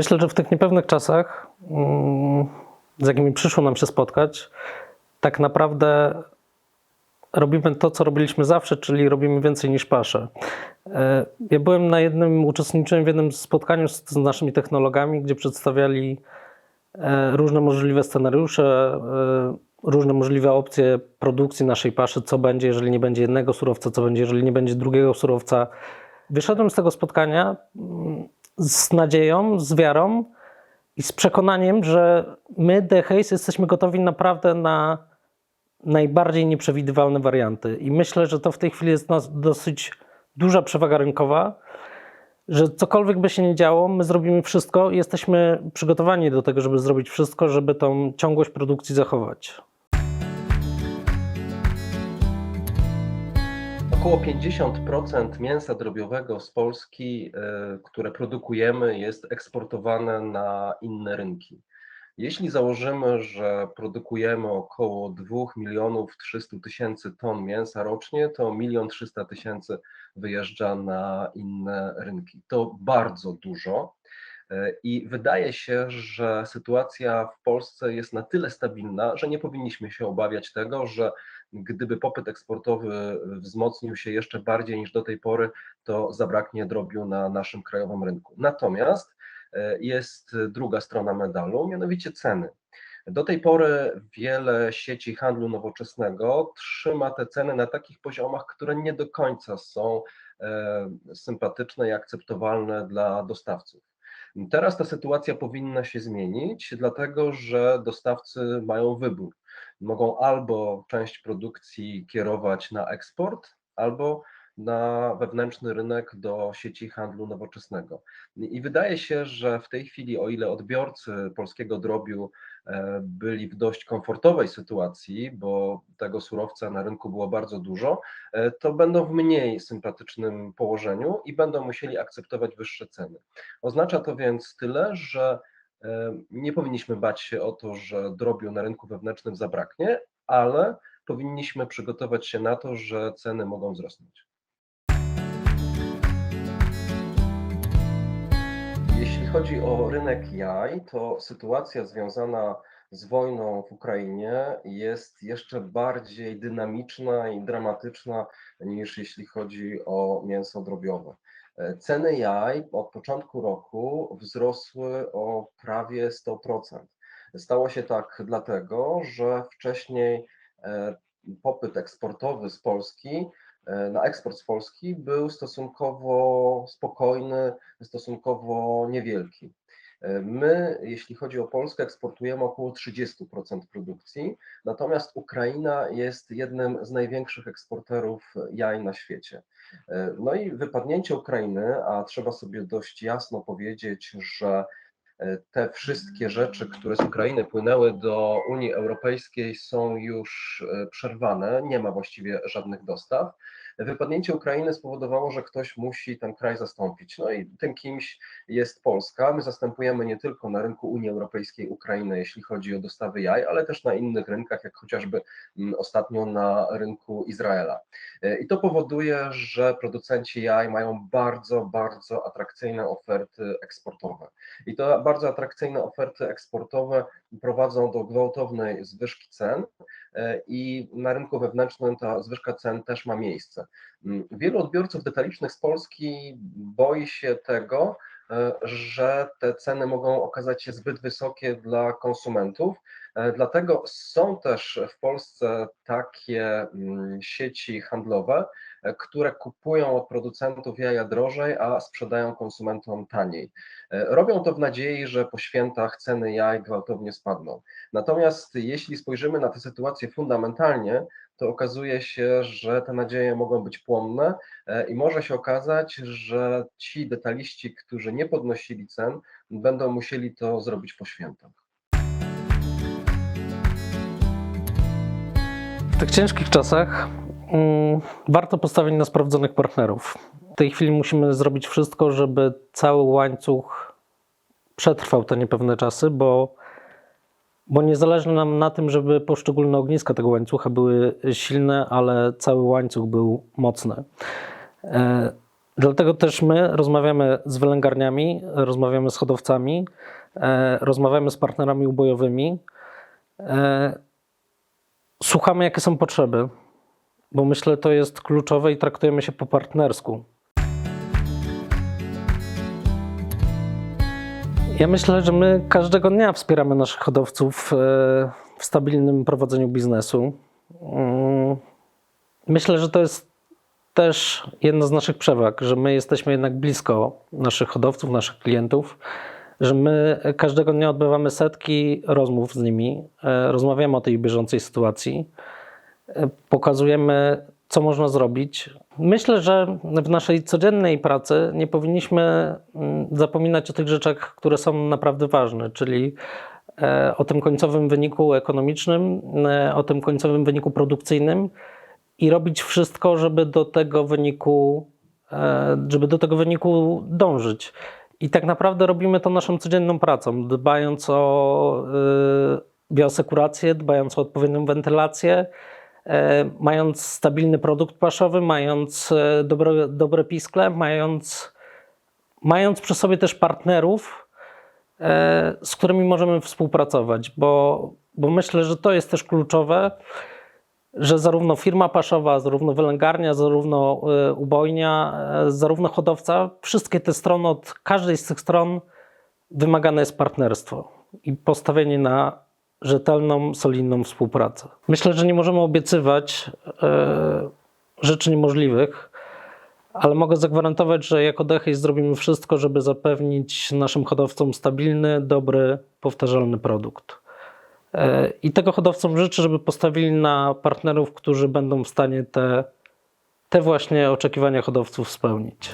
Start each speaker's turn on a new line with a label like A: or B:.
A: Myślę, że w tych niepewnych czasach, mm, z jakimi przyszło nam się spotkać, tak naprawdę robimy to, co robiliśmy zawsze, czyli robimy więcej niż pasze. Ja byłem na jednym, uczestniczyłem w jednym spotkaniu z, z naszymi technologami, gdzie przedstawiali e, różne możliwe scenariusze, e, różne możliwe opcje produkcji naszej paszy, co będzie, jeżeli nie będzie jednego surowca, co będzie, jeżeli nie będzie drugiego surowca. Wyszedłem z tego spotkania mm, z nadzieją, z wiarą i z przekonaniem, że my, The jesteśmy gotowi naprawdę na najbardziej nieprzewidywalne warianty. I myślę, że to w tej chwili jest nas dosyć duża przewaga rynkowa, że cokolwiek by się nie działo, my zrobimy wszystko i jesteśmy przygotowani do tego, żeby zrobić wszystko, żeby tą ciągłość produkcji zachować.
B: Około 50% mięsa drobiowego z Polski, e, które produkujemy, jest eksportowane na inne rynki. Jeśli założymy, że produkujemy około 2 milionów 300 tysięcy ton mięsa rocznie, to 1 300 tysięcy wyjeżdża na inne rynki. To bardzo dużo. E, I wydaje się, że sytuacja w Polsce jest na tyle stabilna, że nie powinniśmy się obawiać tego, że gdyby popyt eksportowy wzmocnił się jeszcze bardziej niż do tej pory, to zabraknie drobiu na naszym krajowym rynku. Natomiast e, jest druga strona medalu, mianowicie ceny. Do tej pory wiele sieci handlu nowoczesnego trzyma te ceny na takich poziomach, które nie do końca są e, sympatyczne i akceptowalne dla dostawców. Teraz ta sytuacja powinna się zmienić, dlatego że dostawcy mają wybór. Mogą albo część produkcji kierować na eksport, albo na wewnętrzny rynek do sieci handlu nowoczesnego. I wydaje się, że w tej chwili, o ile odbiorcy polskiego drobiu e, byli w dość komfortowej sytuacji, bo tego surowca na rynku było bardzo dużo, e, to będą w mniej sympatycznym położeniu i będą musieli akceptować wyższe ceny. Oznacza to więc tyle, że nie powinniśmy bać się o to, że drobiu na rynku wewnętrznym zabraknie, ale powinniśmy przygotować się na to, że ceny mogą wzrosnąć. Jeśli chodzi o rynek jaj, to sytuacja związana z wojną w Ukrainie jest jeszcze bardziej dynamiczna i dramatyczna niż jeśli chodzi o mięso drobiowe. E, Ceny jaj od początku roku wzrosły o prawie 100%. Stało się tak dlatego, że wcześniej e, popyt eksportowy z Polski e, na eksport z Polski był stosunkowo spokojny, stosunkowo niewielki. My, jeśli chodzi o Polskę, eksportujemy około 30% produkcji, natomiast Ukraina jest jednym z największych eksporterów jaj na świecie. E, No i wypadnięcie Ukrainy, a trzeba sobie dość jasno powiedzieć, że e, te wszystkie rzeczy, które z Ukrainy płynęły do Unii Europejskiej, są już e, przerwane, nie ma właściwie żadnych dostaw. Wypadnięcie Ukrainy spowodowało, że ktoś musi ten kraj zastąpić. No i tym kimś jest Polska. My zastępujemy nie tylko na rynku Unii Europejskiej Ukrainę, jeśli chodzi o dostawy jaj, ale też na innych rynkach, jak chociażby mm, ostatnio na rynku Izraela. I to powoduje, że producenci jaj mają bardzo, bardzo atrakcyjne oferty eksportowe. I to bardzo atrakcyjne oferty eksportowe prowadzą do gwałtownej zwyżki cen e, i na rynku wewnętrznym ta zwyżka cen też ma miejsce. Wielu odbiorców detalicznych z Polski boi się tego, e, że te ceny mogą okazać się zbyt wysokie dla konsumentów. E, Dlatego są też w Polsce takie mm, sieci handlowe, e, które kupują od producentów jaja drożej, a sprzedają konsumentom taniej. E, Robią to w nadziei, że po świętach ceny jaj gwałtownie spadną. Natomiast jeśli spojrzymy na tę sytuację fundamentalnie, to okazuje się, że te nadzieje mogą być płonne i może się okazać, że ci detaliści, którzy nie podnosili cen, będą musieli to zrobić po świętach.
A: Tych ciężkich czasach mm, warto postawić na sprawdzonych partnerów. W tej chwili musimy zrobić wszystko, żeby cały łańcuch przetrwał te niepewne czasy, bo, bo nie zależy nam na tym, żeby poszczególne ogniska tego łańcucha były silne, ale cały łańcuch był mocny. E, Dlatego też my rozmawiamy z wylęgarniami, rozmawiamy z hodowcami, e, rozmawiamy z partnerami ubojowymi. E, słuchamy, jakie są potrzeby, bo myślę, to jest kluczowe i traktujemy się po partnersku. Ja myślę, że my każdego dnia wspieramy naszych hodowców e, w stabilnym prowadzeniu biznesu. Mm, Myślę, że to jest też jedna z naszych przewag, że my jesteśmy jednak blisko naszych hodowców, naszych klientów, że my każdego dnia odbywamy setki rozmów z nimi, e, rozmawiamy o tej bieżącej sytuacji, e, pokazujemy, co można zrobić. Myślę, że w naszej codziennej pracy nie powinniśmy mm, zapominać o tych rzeczach, które są naprawdę ważne, czyli e, o tym końcowym wyniku ekonomicznym, o tym końcowym wyniku produkcyjnym i robić wszystko, żeby do tego wyniku, żeby do tego wyniku dążyć. I tak naprawdę robimy to naszą codzienną pracą, dbając o y, bioasekurację, dbając o odpowiednią wentylację, e, mając stabilny produkt paszowy, mając e, dobre, dobre piskle, mając, mając przy sobie też partnerów, e, z którymi możemy współpracować, bo, bo myślę, że to jest też kluczowe, że zarówno firma paszowa, zarówno wylęgarnia, zarówno e, ubojnia, e, zarówno hodowca, wszystkie te strony, od każdej z tych stron wymagane jest partnerstwo i postawienie na rzetelną, solidną współpracę. Myślę, że nie możemy obiecywać e, rzeczy niemożliwych, ale mogę zagwarantować, że jako Dechej zrobimy wszystko, żeby zapewnić naszym hodowcom stabilny, dobry, powtarzalny produkt. E, I tego hodowcom życzę, żeby postawili na partnerów, którzy będą w stanie te, te właśnie oczekiwania hodowców spełnić.